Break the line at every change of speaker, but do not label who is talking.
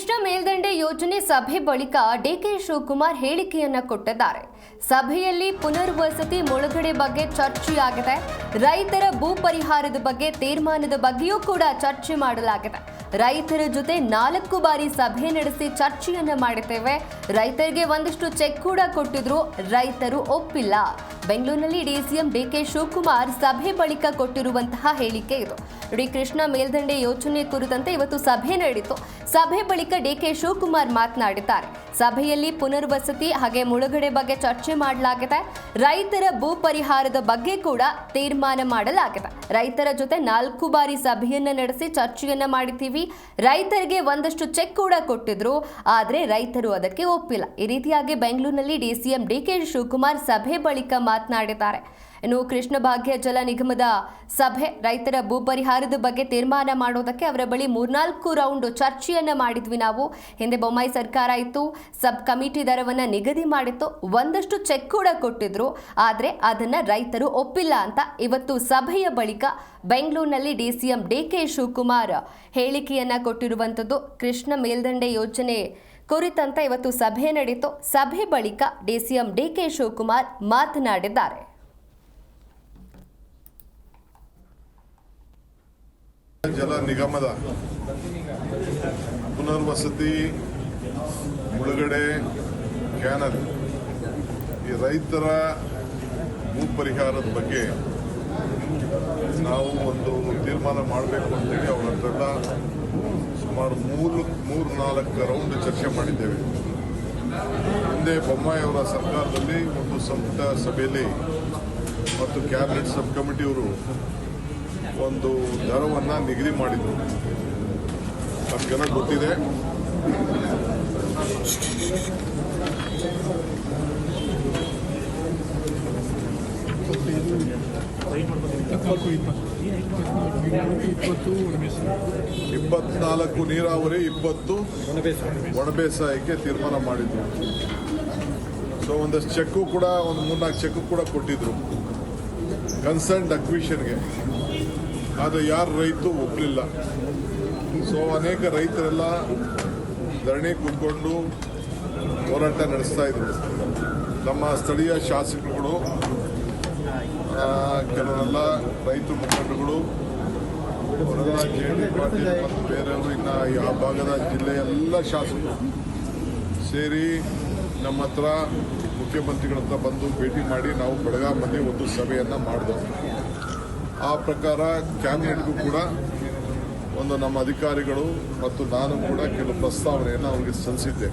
ಕೃಷ್ಣ ಮೇಲ್ದಂಡೆ ಯೋಜನೆ ಸಭೆ ಬಳಿಕ ಡಿಕೆ ಶಿವಕುಮಾರ್ ಹೇಳಿಕೆಯನ್ನ ಕೊಟ್ಟಿದ್ದಾರೆ. ಸಭೆಯಲ್ಲಿ ಪುನರ್ವಸತಿ ಮುಳುಗಡೆ ಬಗ್ಗೆ ಚರ್ಚೆಯಾಗಿದೆ. ರೈತರ ಭೂ ಪರಿಹಾರದ ಬಗ್ಗೆ ತೀರ್ಮಾನದ ಬಗ್ಗೆಯೂ ಕೂಡ ಚರ್ಚೆ ಮಾಡಲಾಗಿದೆ. ರೈತರ ಜೊತೆ ನಾಲ್ಕು ಬಾರಿ ಸಭೆ ನಡೆಸಿ ಚರ್ಚೆಯನ್ನ ಮಾಡಿದ್ದೇವೆ. ರೈತರಿಗೆ ಒಂದಷ್ಟು ಚೆಕ್ ಕೂಡ ಕೊಟ್ಟಿದ್ರು. ರೈತರು ಒಪ್ಪಿಲ್ಲ. ಬೆಂಗಳೂರಿನಲ್ಲಿ ಡಿಸಿಎಂ ಡಿಕೆ ಶಿವಕುಮಾರ್ ಸಭೆ ಬಳಿಕ ಕೊಟ್ಟಿರುವಂತಹ ಹೇಳಿಕೆ ಇದು. ಡಿ ಕೃಷ್ಣ ಮೇಲ್ದಂಡೆ ಯೋಜನೆ ಕುರಿತಂತೆ ಇವತ್ತು ಸಭೆ ನಡೆಯಿತು. ಸಭೆ ಬಳಿಕ ಡಿಕೆ ಶಿವಕುಮಾರ್ ಮಾತನಾಡಿದ್ದಾರೆ. ಸಭೆಯಲ್ಲಿ ಪುನರ್ವಸತಿ ಹಾಗೆ ಮುಳುಗಡೆ ಬಗ್ಗೆ ಚರ್ಚೆ ಮಾಡಲಾಗಿದೆ. ರೈತರ ಭೂ ಪರಿಹಾರದ ಬಗ್ಗೆ ಕೂಡ ತೀರ್ಮಾನ ಮಾಡಲಾಗಿದೆ. ರೈತರ ಜೊತೆ ನಾಲ್ಕು ಬಾರಿ ಸಭೆಯನ್ನ ನಡೆಸಿ ಚರ್ಚೆಯನ್ನ ಮಾಡಿದ್ದೀವಿ. ರೈತರಿಗೆ ಒಂದಷ್ಟು ಚೆಕ್ ಕೂಡ ಕೊಟ್ಟಿದ್ರು. ಆದ್ರೆ ರೈತರು ಅದಕ್ಕೆ ಒಪ್ಪಿಲ್ಲ. ಈ ರೀತಿಯಾಗಿ ಬೆಂಗಳೂರಿನಲ್ಲಿ ಡಿಸಿಎಂ ಡಿಕೆ ಶಿವಕುಮಾರ್ ಸಭೆ ಬಳಿಕ ಮಾತನಾಡಿದ್ದಾರೆ. ಇನ್ನು ಕೃಷ್ಣ ಭಾಗ್ಯ ಜಲ ನಿಗಮದ ಸಭೆ ರೈತರ ಭೂ ಪರಿಹಾರದ ಬಗ್ಗೆ ತೀರ್ಮಾನ ಮಾಡೋದಕ್ಕೆ ಅವರ ಬಳಿ ಮೂರ್ನಾಲ್ಕು ರೌಂಡ್ ಚರ್ಚೆಯನ್ನು ಮಾಡಿದ್ವಿ ನಾವು. ಹಿಂದೆ ಬೊಮ್ಮಾಯಿ ಸರ್ಕಾರ ಇತ್ತು, ಸಬ್ ಕಮಿಟಿ ದರವನ್ನು ನಿಗದಿ ಮಾಡಿತ್ತು, ಒಂದಷ್ಟು ಚೆಕ್ ಕೂಡ ಕೊಟ್ಟಿದ್ರು. ಆದರೆ ಅದನ್ನು ರೈತರು ಒಪ್ಪಿಲ್ಲ ಅಂತ ಇವತ್ತು ಸಭೆಯ ಬಳಿಕ ಬೆಂಗಳೂರಿನಲ್ಲಿ D C M D K Shivakumar ಹೇಳಿಕೆಯನ್ನು ಕೊಟ್ಟಿರುವಂಥದ್ದು. ಕೃಷ್ಣ ಮೇಲ್ದಂಡೆ ಯೋಜನೆ ಕುರಿತಂತೆ ಇವತ್ತು ಸಭೆ ನಡೆಯಿತು ಸಭೆ ಬಳಿಕ ಡಿಸಿಎಂ ಡಿಕೆ ಶಿವಕುಮಾರ್ ಮಾತನಾಡಿದ್ದಾರೆ.
ಜಲ ನಿಗಮದ ಪುನರ್ವಸತಿ ಮುಳುಗಡೆ ಕ್ಯಾನಲ್ ಈ ರೈತರ ಭೂ ಪರಿಹಾರದ ಬಗ್ಗೆ ನಾವು ಒಂದು ತೀರ್ಮಾನ ಮಾಡಬೇಕು ಅಂತೇಳಿ ಅವರ ಹತ್ರೆಲ್ಲ ಸುಮಾರು ಮೂರು ಮೂರು ನಾಲ್ಕು ರೌಂಡ್ ಚರ್ಚೆ ಮಾಡಿದ್ದೇವೆ ಹಿಂದೆ ಬೊಮ್ಮಾಯಿಯವರ ಸರ್ಕಾರದಲ್ಲಿ ಒಂದು ಸಂಪುಟ ಸಭೆಯಲ್ಲಿ ಮತ್ತು ಕ್ಯಾಬಿನೆಟ್ ಸಬ್ ಕಮಿಟಿಯವರು ಒಂದು ದರವನ್ನು ನಿಗದಿ ಮಾಡಿದರು ನಮಗೆಲ್ಲ ಗೊತ್ತಿದೆ ಇಪ್ಪತ್ನಾಲ್ಕು ನೀರಾವರಿ, ಇಪ್ಪತ್ತು ಒಣಬೇಸಾಯಕ್ಕೆ ತೀರ್ಮಾನ ಮಾಡಿದ್ರು. ಸೊ ಒಂದಷ್ಟು ಚೆಕ್ಕು ಕೂಡ, ಒಂದು ಮೂರ್ನಾಲ್ಕು ಚೆಕ್ಕು ಕೂಡ ಕೊಟ್ಟಿದ್ರು. ಕನ್ಸರ್ನ್ಡ್ ಅಕ್ವಿಷನ್ಗೆ ಆದರೆ ಯಾರು ರೈತರು ಒಪ್ಪಲಿಲ್ಲ ಸೊ ಅನೇಕ ರೈತರೆಲ್ಲ ಧರಣಿ ಕೂತ್ಕೊಂಡು ಹೋರಾಟ ನಡೆಸ್ತಾ ಇದ್ರು. ನಮ್ಮ ಸ್ಥಳೀಯ ಶಾಸಕರುಗಳು ಕೆಲವರೆಲ್ಲ ರೈತ ಮುಖಂಡರುಗಳು ಡಿ ಪಾಟೀಲ್ ಮತ್ತು ಬೇರೆಯವರು ಇನ್ನು ಆ ಭಾಗದ ಜಿಲ್ಲೆಯ ಎಲ್ಲ ಶಾಸಕರು ಸೇರಿ ನಮ್ಮ ಹತ್ರ ಮುಖ್ಯಮಂತ್ರಿಗಳಂತ ಬಂದು ಭೇಟಿ ಮಾಡಿ ನಾವು ಬೆಳಗಾಮಲ್ಲಿ ಒಂದು ಸಭೆಯನ್ನು ಮಾಡಿದೆವು. ಆ ಪ್ರಕಾರ ಕ್ಯಾಬಿನೆಟ್ಗೂ ಕೂಡ ಒಂದು ನಮ್ಮ ಅಧಿಕಾರಿಗಳು ಮತ್ತು ನಾನು ಕೂಡ ಕೆಲವು ಪ್ರಸ್ತಾವನೆಯನ್ನು ಅವರಿಗೆ ಸಲ್ಲಿಸಿದ್ದೆ.